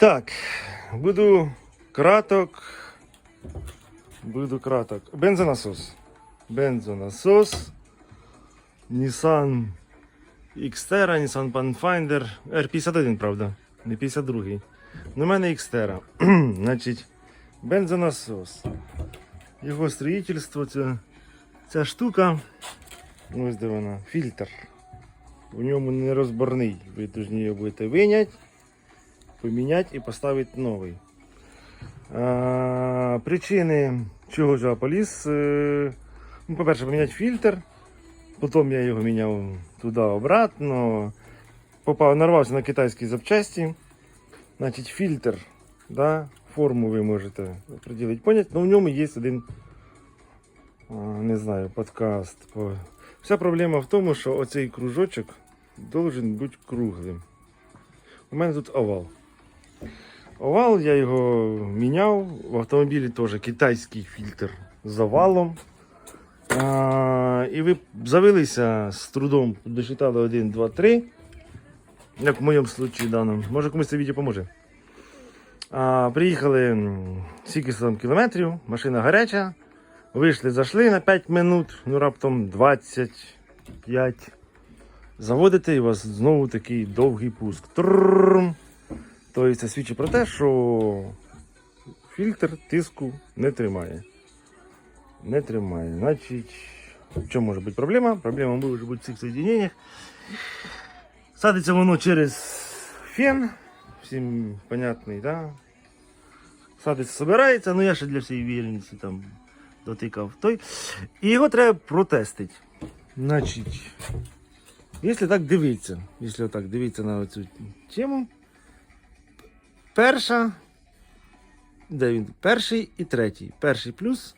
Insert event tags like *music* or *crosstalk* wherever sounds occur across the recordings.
Так, буду краток. Буду краток. Бензонасос. Бензонасос. Nissan Xterra, Nissan Pathfinder. R51, правда. Не 52. Ну, у мене Xterra. *clears throat* Значить, бензонасос. Його строїтельство, це, ця штука. Ось де вона. Фільтр. В ньому не розборний. Ви повинні його будете виняти, поміняти і поставити новий. Причини, чого ж поліз. е, Ну, по-перше, поміняти фільтр. Потім я його міняв туди обратно. Попав, нарвався на китайські запчасті. Значить, фільтр, да, форму ви можете приділити, поняти, але в ньому є один, не знаю, подкаст. Вся проблема в тому, що оцей кружочок должен бути круглим. У мене тут овал. Овал, я його міняв. В автомобілі теж китайський фільтр з овалом. А, і ви завелися з трудом, досчитали 1, 2, 3. Як в моєму даному. Може комусь це відео поможе. А, приїхали м, скільки там кілометрів, машина гаряча. Вийшли, зайшли на 5 минут, ну раптом 25. Заводите і у вас знову такий довгий пуск. Трррррм. Тобто це свідчить про те, що фільтр тиску не тримає. Не тримає. Значить, в чому може бути проблема? Проблема може бути в цих соєдиненнях. Садиться воно через фен. Всім понятний, да? Садиться, собирається, ну я ще для всієї вірності там дотикав той. І його треба протестити. Значить, якщо так дивитися, якщо так дивитися на цю тему, перша, де він? Перший і третій. Перший плюс,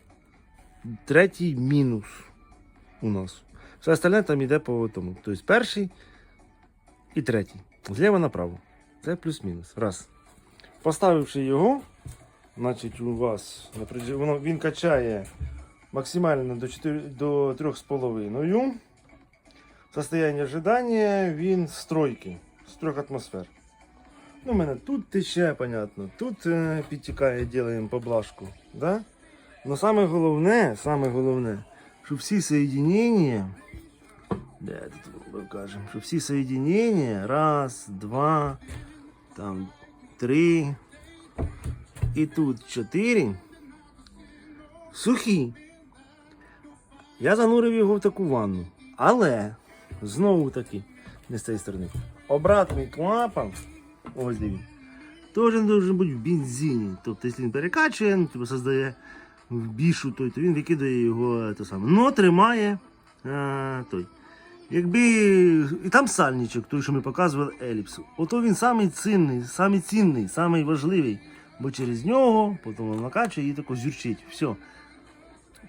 третій мінус у нас. Все остальне там йде по тому. Тобто перший і третій. Зліва направо. Це плюс-мінус. Раз. Поставивши його, значить у вас воно, він качає максимально до, 4, до 3,5. Состояние ожидания він з тройки, з трьох атмосфер. Ну, мене тут тече, понятно, тут е, підтікає, робимо поблажку. Да? Но саме головне, саме головне, що всі соєдинення, де тут ми кажемо, що всі соєдинення, раз, два, там, три, і тут чотири, сухі. Я занурив його в таку ванну. Але, знову таки, не з цієї сторони, обратний клапан, ось він, теж має бути в бензині. Тобто, якщо він перекачує, ну, типу, создає бішу, той, то він викидає його те саме. Но тримає а, той. Якби. І там сальничок, той, що ми показували еліпсу. Ото він самий цінний, самий цінний, самий важливий. Бо через нього потім він накачує і тако зюрчить. Все.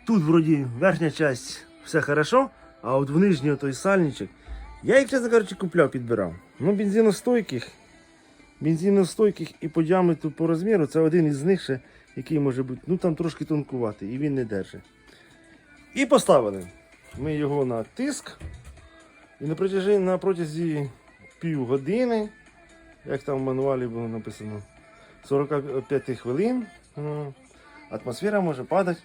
Тут вроді верхня часть все хорошо, а от в нижній той сальничок. Я їх, чесно кажучи, купляв, підбирав. Ну, бензиностойких. Бензиностойких і по діаметру по розміру це один із них ще, який може бути, ну там трошки тонкуватий, і він не держить. І поставили ми його на тиск. І на протязі, на протязі пів години, як там в мануалі було написано, 45 хвилин, атмосфера може падати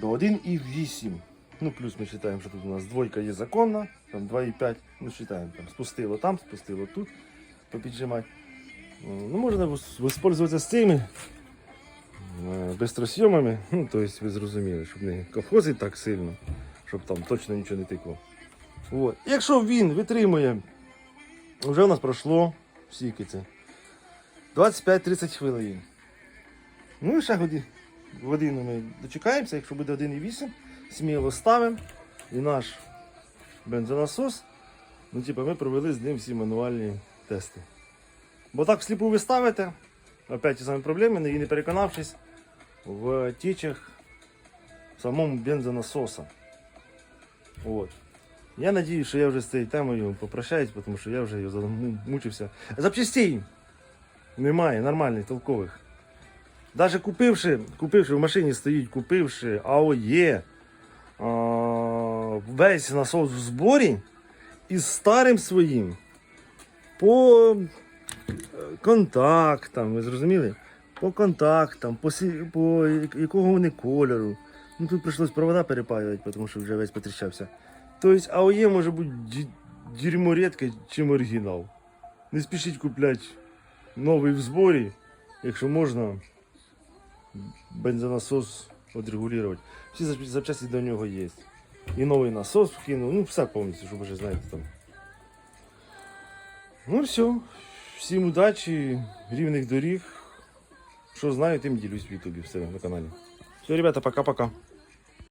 до 1,8. Ну, плюс ми вважаємо, що тут у нас двойка є законна, там 2,5, ну вважаємо, там спустило там, спустило тут, попіджимати. Ну, можна використовуватися з цими е, бистросйомами, ну, тобто ви зрозуміли, щоб не ковхозить так сильно, щоб там точно нічого не текло. От. Якщо він витримує, вже у нас пройшло скільки це? 25-30 хвилин. Ну і ще годі, годину ми дочекаємося, якщо буде 1,8, сміло ставимо. І наш бензонасос, ну типу, ми провели з ним всі мануальні тести. Бо так всліпу ви ставите, опять ті самі проблеми, і не переконавшись в тічах самому бензонасоса. От. Я надію, що я вже з цією темою попрощаюсь, тому що я вже його замучився. Запчастей немає, нормальних, толкових. Даже купивши, купивши в машині стоїть, купивши АОЄ, а, весь насос в зборі із старим своїм по е, контактам, ви зрозуміли? По контактам, по, по якого вони кольору. Ну тут прийшлось провода перепаювати, тому що вже весь потріщався. Тобто АОЄ може бути дерьмо рідке, чим оригінал. Не спішіть купляти новий в зборі, якщо можна бензонасос відрегулювати. Всі запчасті до нього є. І новий насос вкинув, ну все повністю, щоб ви вже знаєте там. Ну все. Всім удачі, рівних доріг. Що знаю, тим ділюсь в Ютубі все на каналі. Все, ребята, пока-пока.